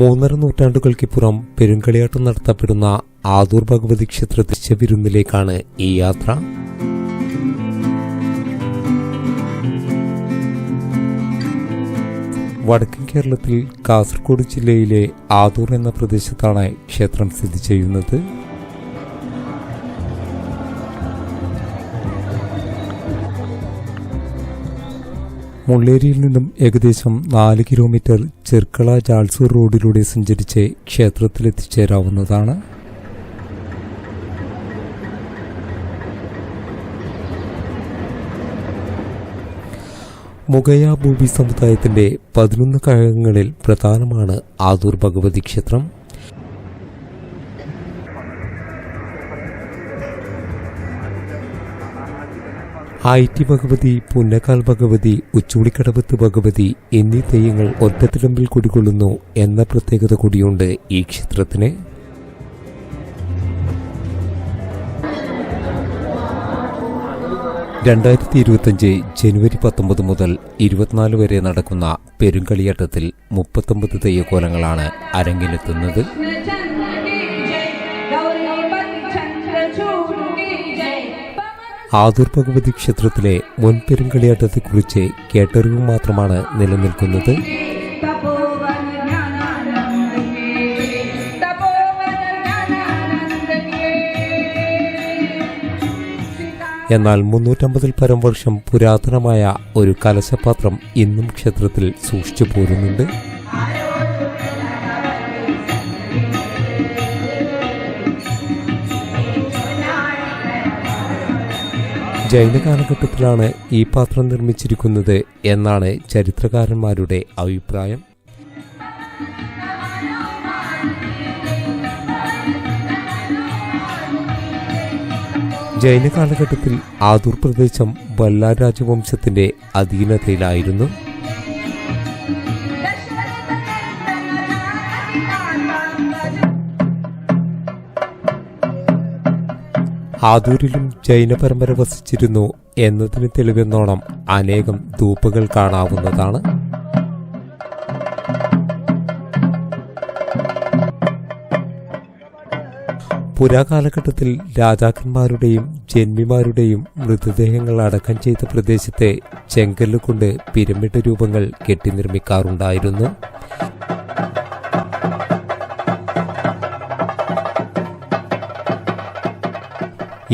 മൂന്നര നൂറ്റാണ്ടുകൾക്കിപ്പുറം പെരുങ്കളിയാട്ടം നടത്തപ്പെടുന്ന ആദൂർ ഭഗവതി ക്ഷേത്ര ദൃശ്യവിരുന്നിലേക്കാണ് ഈ യാത്ര. വടക്കൻ കേരളത്തിൽ കാസർഗോഡ് ജില്ലയിലെ ആദൂർ എന്ന പ്രദേശത്താണ് ക്ഷേത്രം സ്ഥിതി ചെയ്യുന്നത്. മുള്ളേരിയിൽ നിന്നും ഏകദേശം നാല് കിലോമീറ്റർ ചെർക്കള ജാൽസൂർ റോഡിലൂടെ സഞ്ചരിച്ച് ക്ഷേത്രത്തിലെത്തിച്ചേരാവുന്നതാണ്. മുഗയ ഭൂമി സമുദായത്തിന്റെ പതിനൊന്ന് കഴകങ്ങളിൽ പ്രധാനമാണ് ആദൂർ ഭഗവതി ക്ഷേത്രം. ആയിറ്റി ഭഗവതി പുന്നക്കാൽ ഭഗവതി ഉച്ചൂളിക്കടവത്ത് ഭഗവതി എന്നീ തെയ്യങ്ങൾ ഒറ്റത്തിടമ്പിൽ കുടികൊള്ളുന്നു എന്ന പ്രത്യേകത കൂടിയുണ്ട് ഈ ക്ഷേത്രത്തിന്. രണ്ടായിരത്തി ഇരുപത്തിയഞ്ച് ജനുവരി പത്തൊമ്പത് മുതൽ ഇരുപത്തിനാല് വരെ നടക്കുന്ന പെരുങ്കളിയാട്ടത്തിൽ മുപ്പത്തൊമ്പത് തെയ്യക്കോലങ്ങളാണ് അരങ്ങിലെത്തുന്നത്. ആദൂർ ഭഗവതി ക്ഷേത്രത്തിലെ മുൻപെരുങ്കളിയാട്ടത്തെക്കുറിച്ച് കേട്ടറിവ് മാത്രമാണ് നിലനിൽക്കുന്നത്. എന്നാൽ മുന്നൂറ്റമ്പതിൽ പരം വർഷം പുരാതനമായ ഒരു കലശപാത്രം ഇന്നും ക്ഷേത്രത്തിൽ സൂക്ഷിച്ചു പോരുന്നുണ്ട്. ജൈന കാലഘട്ടത്തിലാണ് ഈ പാത്രം നിർമ്മിച്ചിരിക്കുന്നത് എന്നാണ് ചരിത്രകാരന്മാരുടെ അഭിപ്രായം. ജൈന കാലഘട്ടത്തിൽ ആദൂർ പ്രദേശം ബല്ലാർ രാജവംശത്തിന്റെ അധീനതയിലായിരുന്നു. ആദൂരിലും ജൈന പരമ്പര വസിച്ചിരുന്നു എന്നതിന് തെളിവെന്നോണം അനേകം ധൂപ്പുകൾ കാണാവുന്നതാണ്. പുരാകാലഘട്ടത്തിൽ രാജാക്കന്മാരുടെയും ജന്മിമാരുടെയും മൃതദേഹങ്ങൾ അടക്കം ചെയ്ത പ്രദേശത്തെ ചെങ്കല്ലുകൊണ്ട് പിരമിഡ് രൂപങ്ങൾ കെട്ടിനിർമ്മിക്കാറുണ്ടായിരുന്നു.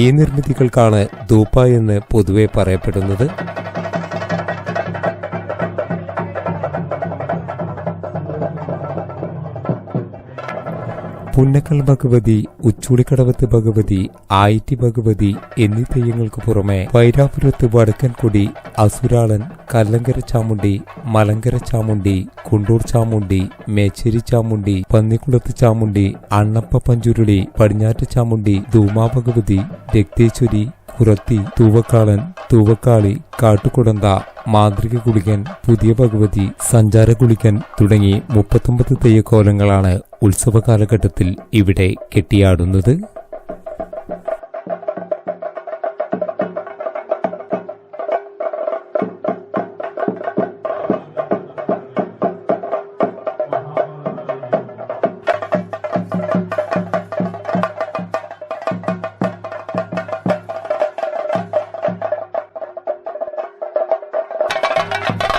ഈ നിർമ്മിതികൾക്കാണ് ധൂപ്പ എന്ന് പൊതുവെ പറയപ്പെടുന്നത്. പുന്നക്കൽ ഭഗവതി ഉച്ചൂളിക്കടവത്ത് ഭഗവതി ആയിറ്റി ഭഗവതി എന്നീ തെയ്യങ്ങൾക്ക് പുറമെ വൈരാപുരത്ത് വടക്കൻകുടി അസുരാളൻ കല്ലങ്കര ചാമുണ്ടി മലങ്കര ചാമുണ്ടി കുണ്ടൂർ ചാമുണ്ടി മേച്ചേരി ചാമുണ്ടി പന്നിക്കുളത്ത് ചാമുണ്ടി അണ്ണപ്പ പഞ്ചുരുളി പടിഞ്ഞാറ്റ് ചാമുണ്ടി ധൂമാ ഭഗവതി രക്തേശ്വരി കുറത്തി തൂവക്കാളൻ തൂവക്കാളി കാട്ടുകുടന്ത മാന്ത്രിക കുളിക്കൻ പുതിയ ഭഗവതി സഞ്ചാര കുളിക്കൻ തുടങ്ങി മുപ്പത്തൊമ്പത് തെയ്യക്കോലങ്ങളാണ് ഉത്സവ കാലഘട്ടത്തിൽ ഇവിടെ കെട്ടിയാടുന്നത്. Yeah.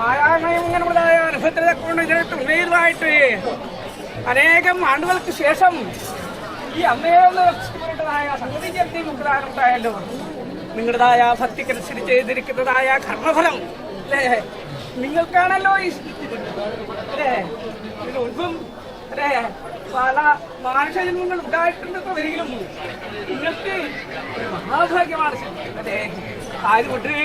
മായാമയം ഇങ്ങനെയുള്ളതായ അനുഭവത്തിനെ കൊണ്ട് ഇതിനകത്ത് ഉയർന്നതായിട്ട് അനേകം ആണ്ടുകൾക്ക് ശേഷം ഈ അമ്മയെന്ന് രക്ഷിക്കപ്പെട്ടതായ സംഗതി ചേർത്തി മുഗ്ധാനുണ്ടായല്ലോ നിങ്ങളുടേതായ ഭക്തിക്കനുസരിച്ച് ചെയ്തിരിക്കുന്നതായ കർമ്മഫലം അല്ലേ? നിങ്ങൾക്കാണല്ലോ ഈ അല്ലേ? ഇതിന് മുൻപും അല്ലേ? പല മാനുഷജന്മങ്ങൾ ഉണ്ടായിട്ടുണ്ട് വരികിലും നിങ്ങൾക്ക് മഹാഭാഗ്യമാണ്. അല്ലേ? ആര് വിട്ട്